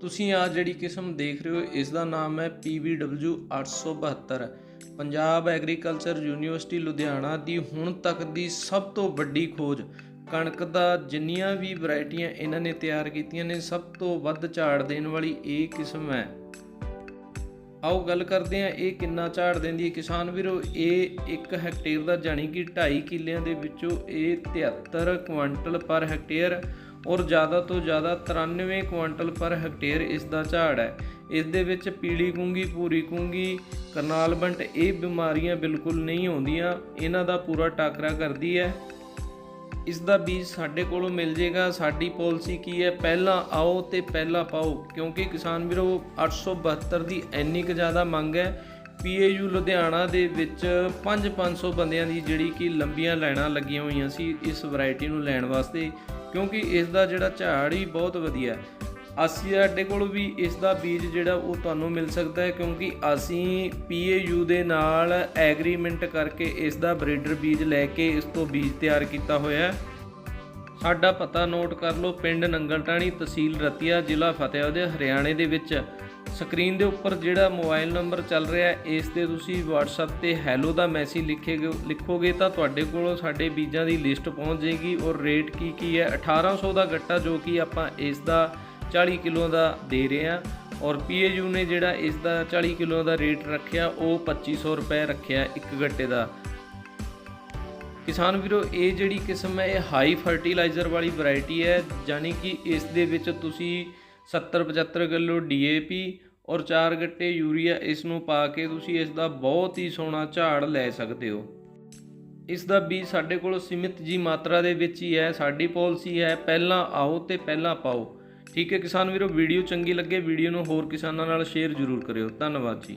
ਤੁਸੀਂ ਆ ਜਿਹੜੀ ਕਿਸਮ ਦੇਖ ਰਹੇ ਹੋ ਇਸ ਦਾ ਨਾਮ ਹੈ PBW 872 Punjab agriculture university Ludhiana ਦੀ ਹੁਣ ਤੱਕ ਦੀ ਸਭ ਤੋਂ ਵੱਡੀ ਖੋਜ। ਕਣਕ ਦਾ ਜਿੰਨੀਆਂ ਵੀ ਵੈਰਾਈਟੀਆਂ ਇਹਨਾਂ ਨੇ ਤਿਆਰ ਕੀਤੀਆਂ ਨੇ, ਸਭ ਤੋਂ ਵੱਧ ਝਾੜ ਦੇਣ ਵਾਲੀ ਇਹ ਕਿਸਮ ਹੈ। ਆਓ ਗੱਲ ਕਰਦੇ ਹਾਂ, ਇਹ ਕਿੰਨਾ ਝਾੜ ਦਿੰਦੀ ਹੈ? ਕਿਸਾਨ ਵੀਰੋ, ਇਹ 1 ਹੈਕਟੇਅਰ ਦਾ ਜਾਣੀ ਕਿ 2.5 ਕਿੱਲਿਆਂ ਦੇ ਵਿੱਚੋਂ ਇਹ 73 ਕੁਇੰਟਲ ਪਰ ਹੈਕਟੇਅਰ ਔਰ ਜ਼ਿਆਦਾ ਤੋਂ ਜ਼ਿਆਦਾ 93 ਕੁਇੰਟਲ ਪਰ ਹੈਕਟੇਅਰ ਇਸ ਦਾ ਝਾੜ ਹੈ। ਇਸ ਦੇ ਵਿੱਚ ਪੀਲੀ ਕੁੰਗੀ ਪੂਰੀ ਕੁੰਗੀ, ਕਰਨਾਲ ਬੰਟ ਇਹ ਬਿਮਾਰੀਆਂ ਬਿਲਕੁਲ ਨਹੀਂ ਆਉਂਦੀਆਂ। ਇਹਨਾਂ ਦਾ ਪੂਰਾ ਟਾਕਰਾ ਕਰਦੀ ਹੈ। ਇਸ ਦਾ ਬੀਜ ਸਾਡੇ ਕੋਲੋਂ ਮਿਲ ਜੇਗਾ। ਸਾਡੀ ਪਾਲਿਸੀ ਕੀ ਹੈ? ਪਹਿਲਾਂ ਆਓ ਤੇ ਪਹਿਲਾਂ ਪਾਓ, ਕਿਉਂਕਿ ਕਿਸਾਨ ਵੀਰੋ 872 ਦੀ ਇੰਨੀ ਕੁ ਜ਼ਿਆਦਾ ਮੰਗ ਹੈ। ਪੀਏਯੂ ਲੁਧਿਆਣਾ ਦੇ ਵਿੱਚ 5-500 ਬੰਦਿਆਂ ਦੀ ਜਿਹੜੀ ਕਿ ਲੰਬੀਆਂ ਲਾਈਨਾਂ ਲੱਗੀਆਂ ਹੋਈਆਂ ਸੀ ਇਸ ਵੈਰਾਈਟੀ ਨੂੰ ਲੈਣ ਵਾਸਤੇ। ਕਿਉਂਕਿ ਇਸ ਦਾ ਜਿਹੜਾ ਝਾੜ ਹੀ ਬਹੁਤ ਵਧੀਆ ਅਸੀਂ ਸਾਡੇ ਕੋਲ ਵੀ ਇਸ ਦਾ ਬੀਜ ਜਿਹੜਾ ਉਹ ਤੁਹਾਨੂੰ ਮਿਲ ਸਕਦਾ ਹੈ ਕਿਉਂਕਿ ਅਸੀਂ PAU ਦੇ ਨਾਲ ਐਗਰੀਮੈਂਟ ਕਰਕੇ ਇਸ ਦਾ ਬਰੀਡਰ ਬੀਜ ਲੈ ਕੇ ਇਸ ਤੋਂ ਬੀਜ ਤਿਆਰ ਕੀਤਾ ਹੋਇਆ ਹੈ। ਸਾਡਾ ਪਤਾ ਨੋਟ ਕਰ ਲਓ, ਪਿੰਡ ਨੰਗਲਟਾਣੀ ਤਹਿਸੀਲ ਰਤੀਆ, ਜ਼ਿਲ੍ਹਾ ਫਤਿਹਾਬਾਦ ਹਰਿਆਣੇ ਦੇ ਵਿੱਚ। ਸਕਰੀਨ ਦੇ ਉੱਪਰ ਜਿਹੜਾ ਮੋਬਾਈਲ ਨੰਬਰ ਚੱਲ ਰਿਹਾ ਇਸ ਤੇ ਤੁਸੀਂ WhatsApp ਤੇ ਹੈਲੋ ਦਾ ਮੈਸੇਜ ਲਿਖੇਗੇ ਲਿਖੋਗੇ ਤਾਂ ਤੁਹਾਡੇ ਕੋਲ ਸਾਡੇ ਬੀਜਾਂ ਦੀ ਲਿਸਟ ਪਹੁੰਚ ਜਾਏਗੀ ਔਰ ਰੇਟ ਕੀ ਕੀ ਹੈ? 1800 ਦਾ ਗੱਟਾ ਜੋ ਕਿ ਆਪਾਂ ਇਸ ਦਾ 40 ਕਿਲੋ ਦਾ ਦੇ ਰਹੇ ਹਾਂ ਔਰ PAU ਨੇ ਜਿਹੜਾ ਇਸ ਦਾ 40 ਕਿਲੋ ਦਾ ਰੇਟ ਰੱਖਿਆ, ਉਹ 2500 ਰੁਪਏ ਰੱਖਿਆ ਇੱਕ ਗੱਟੇ ਦਾ। ਕਿਸਾਨ ਵੀਰੋ, ਇਹ ਜਿਹੜੀ ਕਿਸਮ ਹੈ, ਇਹ ਹਾਈ ਫਰਟੀਲਾਈਜ਼ਰ ਵਾਲੀ ਵੈਰਾਈਟੀ ਹੈ ਯਾਨੀ ਕਿ ਇਸ ਦੇ ਵਿੱਚ ਤੁਸੀਂ 70 75 ਕਿਲੋ DAP ਔਰ 4 ਗੱਟੇ ਯੂਰੀਆ ਇਸ ਨੂੰ ਪਾ ਕੇ ਤੁਸੀਂ ਇਸ ਦਾ ਬਹੁਤ ਹੀ ਸੋਹਣਾ ਝਾੜ ਲੈ ਸਕਦੇ ਹੋ। ਇਸ ਦਾ ਬੀਜ ਸਾਡੇ ਕੋਲ ਸੀਮਿਤ ਜੀ ਮਾਤਰਾ ਦੇ ਵਿੱਚ ਹੀ ਹੈ, ਸਾਡੀ ਪਾਲਿਸੀ ਹੈ। ਪਹਿਲਾਂ ਆਓ ਤੇ ਪਹਿਲਾਂ ਪਾਓ। ਠੀਕ ਹੈ ਕਿਸਾਨ ਵੀਰੋ, ਵੀਡੀਓ ਚੰਗੀ ਲੱਗੇ, ਵੀਡੀਓ ਨੂੰ ਹੋਰ ਕਿਸਾਨਾਂ ਨਾਲ ਸ਼ੇਅਰ ਜ਼ਰੂਰ ਕਰਿਓ। ਧੰਨਵਾਦ ਜੀ।